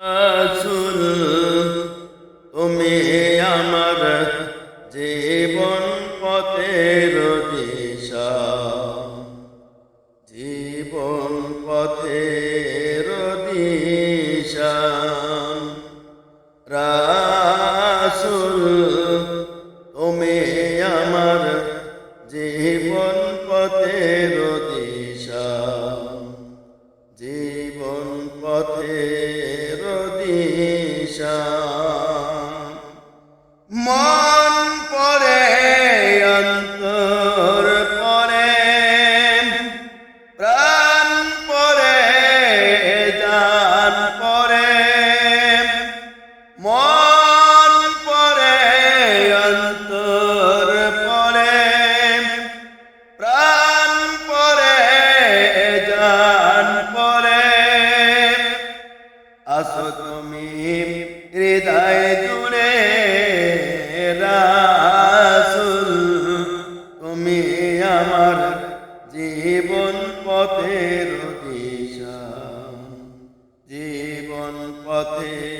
রাসূল জীবন পথের দিশা। জীবন দিশা রাসুল তুমি পথের দিশা। জীবন পথের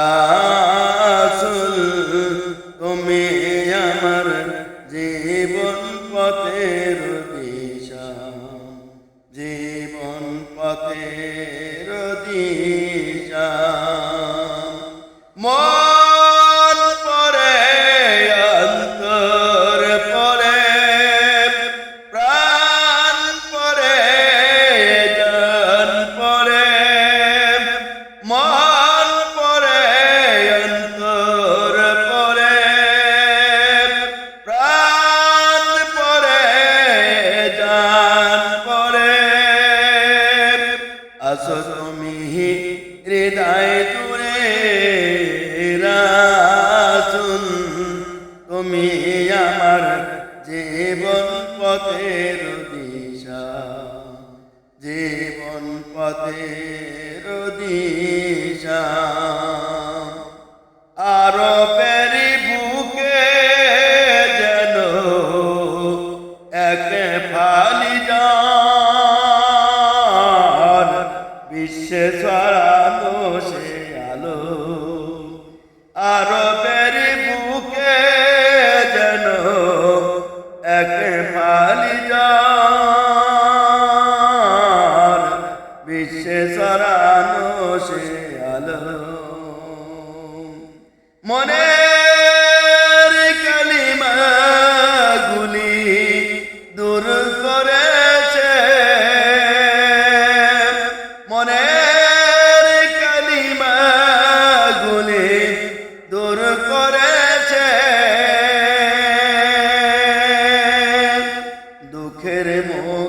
রাসুল আসো তুমি হৃদয় জুড়ে রাসুল তুমি আমার জীবন পথের দিশা। জীবন পথের দিশা। আরও বিশ্বে ছড়ানো সে আলো। আরও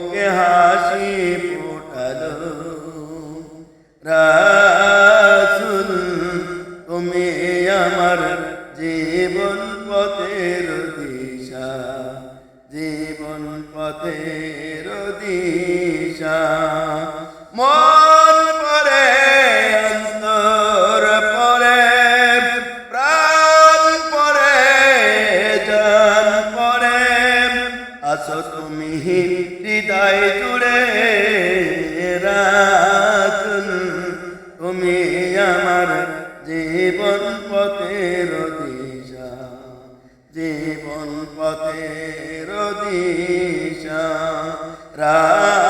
মুখে হাসি ফোটালো। রাসুল তুমি আমার জীবন পথের দিশা জীবন পথের দিশা। পথের দিশা রাসুল